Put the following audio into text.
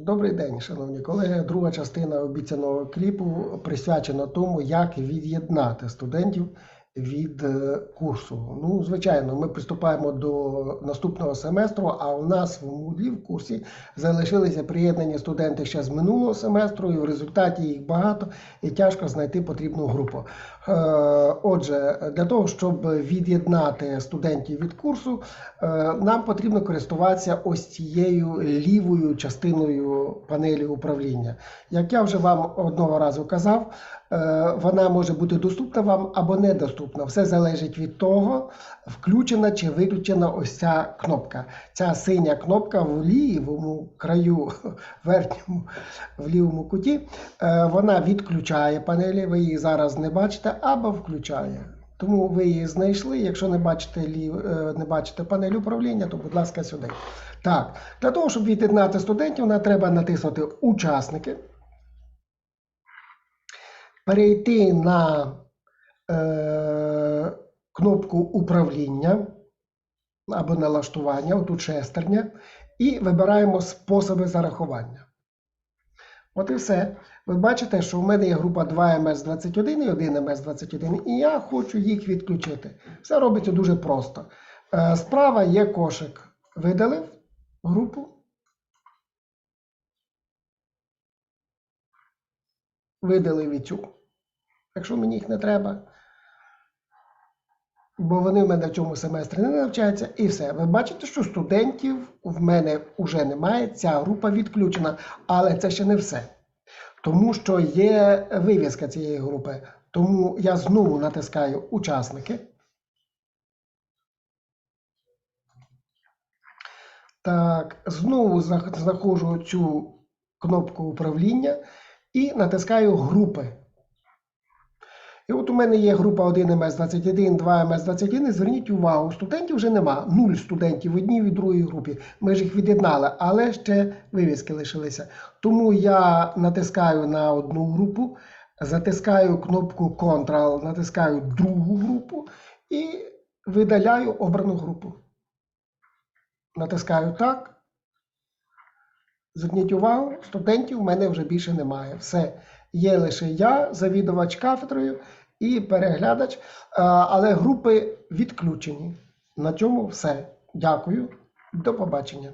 Добрий день, шановні колеги. Друга частина обіцяного кліпу присвячена тому, як від'єднати студентів від е, курсу. Ну, звичайно, ми приступаємо до наступного семестру, а у нас в Moodle в курсі залишилися приєднані студенти ще з минулого семестру, і в результаті їх багато і тяжко знайти потрібну групу. Е, Отже, для того, щоб від'єднати студентів від курсу, е, нам потрібно користуватися ось цією лівою частиною панелі управління. Як я вже вам одного разу казав, вона може бути доступна вам або недоступна. Все залежить від того, включена чи виключена ось ця кнопка. Ця синя кнопка в лівому краю верхньому в лівому куті, е, вона відключає панелі, ви її зараз не бачите, або включає. Тому ви її знайшли. Якщо не бачите, лів- е, не бачите панель управління, то будь ласка сюди. Так, для того, щоб від'єднати студентів, нам треба натиснути Учасники, перейти на е, кнопку Управління або налаштування, отут шестерня, і вибираємо способи зарахування. От і все. Ви бачите, що в мене є група 2МС21 і 1МС21, і я хочу їх відключити. Все робиться дуже просто. Е, Справа є кошик. Видалив групу. Видалив і цю. Якщо мені їх не треба. Бо вони в мене в цьому семестрі не навчаються, і все. Ви бачите, що студентів в мене вже немає, ця група відключена, але це ще не все. Тому що є вивіска цієї групи. Тому я знову натискаю учасники. Так, знову знаходжу цю кнопку управління і натискаю групи. І от у мене є група 1МС21, 2МС21. І зверніть увагу, студентів вже нема. Нуль студентів в одній і другій групі. Ми ж їх від'єднали, але ще вивіски лишилися. Тому я натискаю на одну групу, затискаю кнопку Ctrl, натискаю другу групу і видаляю обрану групу. Натискаю так. Зверніть увагу, студентів в мене вже більше немає. Все. Є лише я, завідувач кафедрою і переглядач, але групи відключені. На цьому все. Дякую. До побачення.